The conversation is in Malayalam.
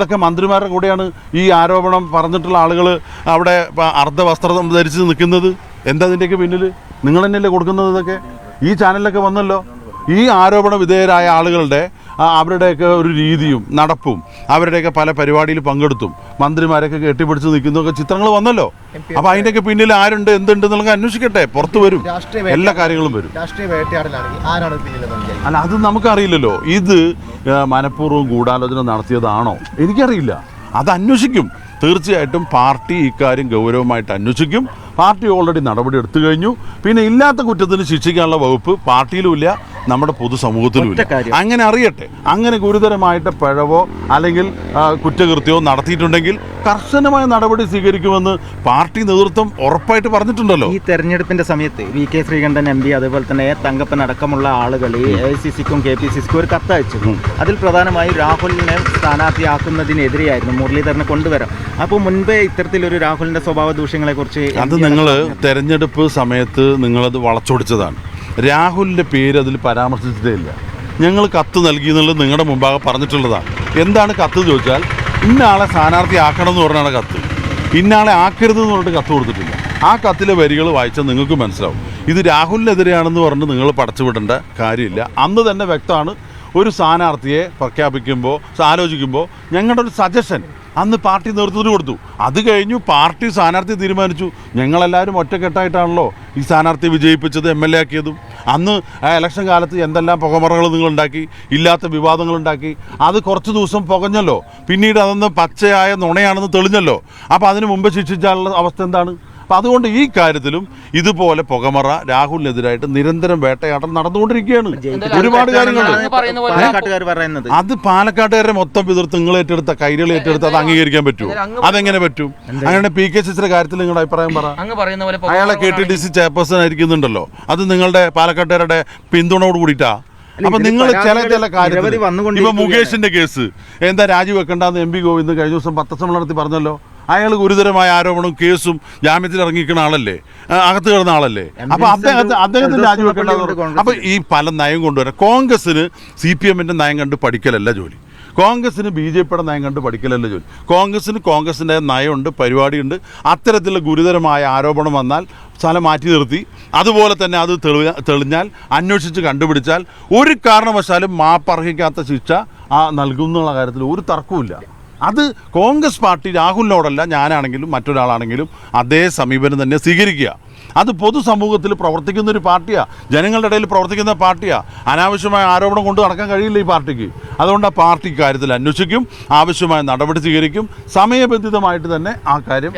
ഇതൊക്കെ മന്ത്രിമാരുടെ കൂടെയാണ് ഈ ആരോപണം പറഞ്ഞിട്ടുള്ള ആളുകൾ അവിടെ അർദ്ധ അർദ്ധവസ്ത്രം ധരിച്ച് നിൽക്കുന്നത്? എന്താ ഇതിന്റെയൊക്കെ പിന്നിൽ നിങ്ങൾ തന്നെയല്ലേ കൊടുക്കുന്നത് ഇതൊക്കെ? ഈ ചാനലിലൊക്കെ വന്നല്ലോ. ഈ ആരോപണ വിധേയരായ ആളുകളുടെ അവരുടെയൊക്കെ ഒരു രീതിയും നടപ്പും അവരുടെയൊക്കെ പല പരിപാടിയിൽ പങ്കെടുത്തും. മന്ത്രിമാരൊക്കെ കെട്ടിപ്പിടിച്ച് നിൽക്കുന്നതൊക്കെ ചിത്രങ്ങൾ വന്നല്ലോ. അപ്പോൾ അതിന്റെയൊക്കെ പിന്നിൽ ആരുണ്ട് എന്തുണ്ട് എന്നുള്ളത് അന്വേഷിക്കട്ടെ. പുറത്തു വരും. എല്ലാ കാര്യങ്ങളും വരും. അല്ല അത് നമുക്കറിയില്ലല്ലോ. ഇത് മനഃപൂർവം ഗൂഢാലോചന നടത്തിയതാണോ? എനിക്കറിയില്ല. അത് അന്വേഷിക്കും. തീർച്ചയായിട്ടും പാർട്ടി ഇക്കാര്യം ഗൗരവമായിട്ട് അന്വേഷിക്കും. പാർട്ടി ഓൾറെഡി നടപടി എടുത്തു കഴിഞ്ഞു. പിന്നെ ഇല്ലാത്ത കുറ്റത്തിന് ശിക്ഷിക്കാനുള്ള വകുപ്പ് പാർട്ടിയിലുമില്ല നമ്മുടെ പൊതുസമൂഹത്തിലുമില്ല അങ്ങനെ അറിയട്ടെ. അങ്ങനെ ഗുരുതരമായിട്ട് പിഴവോ അല്ലെങ്കിൽ കുറ്റകൃത്യമോ നടത്തിയിട്ടുണ്ടെങ്കിൽ കർശനമായ നടപടി സ്വീകരിക്കുമെന്ന് പാർട്ടി നേതൃത്വം ഉറപ്പായിട്ട് പറഞ്ഞിട്ടുണ്ടല്ലോ. ഈ തെരഞ്ഞെടുപ്പിന്റെ സമയത്ത് V K Sreekandan M P അതുപോലെ തന്നെ തങ്കപ്പൻ അടക്കമുള്ള ആളുകൾ എ ഐ സി സിക്കും കെ പി സി സിക്കും ഒരു കത്തയച്ചു അതിൽ പ്രധാനമായും രാഹുലിനെ സ്ഥാനാർത്ഥിയാക്കുന്നതിനെതിരെയായിരുന്നു മുരളീധരനെ കൊണ്ടുവരാം. അപ്പോൾ മുൻപേ ഇത്തരത്തിലൊരു രാഹുലിന്റെ സ്വഭാവ ദൂഷ്യങ്ങളെ കുറിച്ച് അത് നിങ്ങൾ തെരഞ്ഞെടുപ്പ് സമയത്ത് നിങ്ങളത് വളച്ചൊടിച്ചതാണ്. രാഹുലിന്റെ പേര് അതിൽ പരാമർശിച്ചിട്ടേ ഇല്ല ഞങ്ങൾ കത്ത് നൽകി എന്നുള്ളത് നിങ്ങളുടെ മുമ്പാകെ പറഞ്ഞിട്ടുള്ളതാണ് എന്താണ് കത്ത് ചോദിച്ചാൽ ഇന്നാളെ സ്ഥാനാർത്ഥി ആക്കണം എന്ന് പറഞ്ഞാണ് കത്ത്. ഇന്നാളെ ആക്കരുത് എന്ന് പറഞ്ഞിട്ട് കത്ത് കൊടുത്തിട്ടില്ല. ആ കത്തിലെ വരികൾ വായിച്ചാൽ നിങ്ങൾക്ക് മനസ്സിലാവും. ഇത് രാഹുലിനെതിരെയാണെന്ന് പറഞ്ഞ് നിങ്ങൾ പടച്ചുവിടേണ്ട കാര്യമില്ല. അന്ന് തന്നെ വ്യക്തമാണ് ഒരു സ്ഥാനാർത്ഥിയെ പ്രഖ്യാപിക്കുമ്പോൾ ആലോചിക്കുമ്പോൾ ഞങ്ങളുടെ ഒരു സജഷൻ അന്ന് പാർട്ടി നേതൃത്വത്തിന് കൊടുത്തു. അത് കഴിഞ്ഞു പാർട്ടി സ്ഥാനാർത്ഥി തീരുമാനിച്ചു. ഞങ്ങളെല്ലാവരും ഒറ്റക്കെട്ടായിട്ടാണല്ലോ ഈ സ്ഥാനാർത്ഥി വിജയിപ്പിച്ചത് എം എൽ എ ആക്കിയതും. അന്ന് ആ ഇലക്ഷൻ കാലത്ത് എന്തെല്ലാം പുകമറകൾ നിങ്ങളുണ്ടാക്കി ഇല്ലാത്ത വിവാദങ്ങൾ ഉണ്ടാക്കി അത് കുറച്ച് ദിവസം പുകഞ്ഞല്ലോ. പിന്നീട് അതൊന്ന് പച്ചയായ നുണയാണെന്ന് തെളിഞ്ഞല്ലോ. അപ്പോൾ അതിന് മുമ്പ് ശിക്ഷിച്ചാലുള്ള അവസ്ഥ എന്താണ്? അപ്പം അതുകൊണ്ട് ഈ കാര്യത്തിലും ഇതുപോലെ പുകമറ രാഹുലിനെതിരായിട്ട് നിരന്തരം വേട്ടയാട്ടം നടന്നുകൊണ്ടിരിക്കുകയാണ്. ഒരുപാട് കാര്യങ്ങൾ. അങ്ങ് പറയുന്ന പോലെ പാലക്കാട്ടുകാർ പറയുന്നത്. അത് പാലക്കാട്ടുകാരെ മൊത്തം എതിർത്ത് നിങ്ങൾ ഏറ്റെടുത്ത കൈരളി ഏറ്റെടുത്ത് അത് അംഗീകരിക്കാൻ പറ്റുമോ? അതെങ്ങനെ പറ്റും? അങ്ങനെ പി കെ ശശിയുടെ കാര്യത്തിൽ നിങ്ങളുടെ അഭിപ്രായം പറ. അങ്ങ് പറയുന്ന പോലെ അയാളെ K T D C chairperson ആയിരിക്കുന്നുണ്ടല്ലോ. അത് നിങ്ങളുടെ പാലക്കാട്ടുകാരുടെ പിന്തുണയോട് കൂടിയിട്ടാ. അപ്പൊ നിങ്ങൾ ചില ചില കാര്യങ്ങൾ ഇപ്പൊ. മുകേഷിന്റെ കേസ്. എന്താ രാജിവെക്കണ്ടെന്ന് എം പി ഗോവിന്ദ് കഴിഞ്ഞ ദിവസം പത്രസമ്മേളനത്തിൽ നടത്തി പറഞ്ഞല്ലോ. അയാൾ ഗുരുതരമായ ആരോപണവും കേസും ജാമ്യത്തിൽ ഇറങ്ങിക്കുന്ന ആളല്ലേ? അകത്ത് കിടന്ന ആളല്ലേ? അപ്പൊ അദ്ദേഹത്തെ അദ്ദേഹത്തിന് രാജിവെക്കേണ്ടത് അപ്പൊ ഈ പല നയം കൊണ്ടുവരാം. കോൺഗ്രസിന് സി പി എമ്മിന്റെ നയം കണ്ട് പഠിക്കലല്ല ജോലി. കോൺഗ്രസിന് ബി ജെ പിയുടെ നയം കണ്ട് പഠിക്കലല്ല ജോലി. കോൺഗ്രസിന് കോൺഗ്രസിന്റെ നയമുണ്ട് പരിപാടിയുണ്ട്. അത്തരത്തിലുള്ള ഗുരുതരമായ ആരോപണം വന്നാൽ സ്ഥലം മാറ്റി നിർത്തി. അതുപോലെ തന്നെ അത് തെളിഞ്ഞ തെളിഞ്ഞാൽ അന്വേഷിച്ച് കണ്ടുപിടിച്ചാൽ ഒരു കാരണവശാലും മാപ്പർഹിക്കാത്ത ശിക്ഷ ആ നൽകുന്നുള്ള കാര്യത്തിൽ ഒരു തർക്കവുമില്ല. അത് കോൺഗ്രസ് പാർട്ടി രാഹുലിനോടല്ല ഞാനാണെങ്കിലും മറ്റൊരാളാണെങ്കിലും അതേ സമീപനം തന്നെ സ്വീകരിക്കുക. അത് പൊതുസമൂഹത്തിൽ പ്രവർത്തിക്കുന്ന ഒരു പാർട്ടിയാണ് ജനങ്ങളുടെ ഇടയിൽ പ്രവർത്തിക്കുന്ന പാർട്ടിയാണ് അനാവശ്യമായ ആരോപണം കൊണ്ട് നടക്കാൻ കഴിയില്ല ഈ പാർട്ടിക്ക്. അതുകൊണ്ട് ആ പാർട്ടി കാര്യത്തിൽ അന്വേഷിക്കും ആവശ്യമായ നടപടി സ്വീകരിക്കും സമയബന്ധിതമായിട്ട് തന്നെ ആ കാര്യം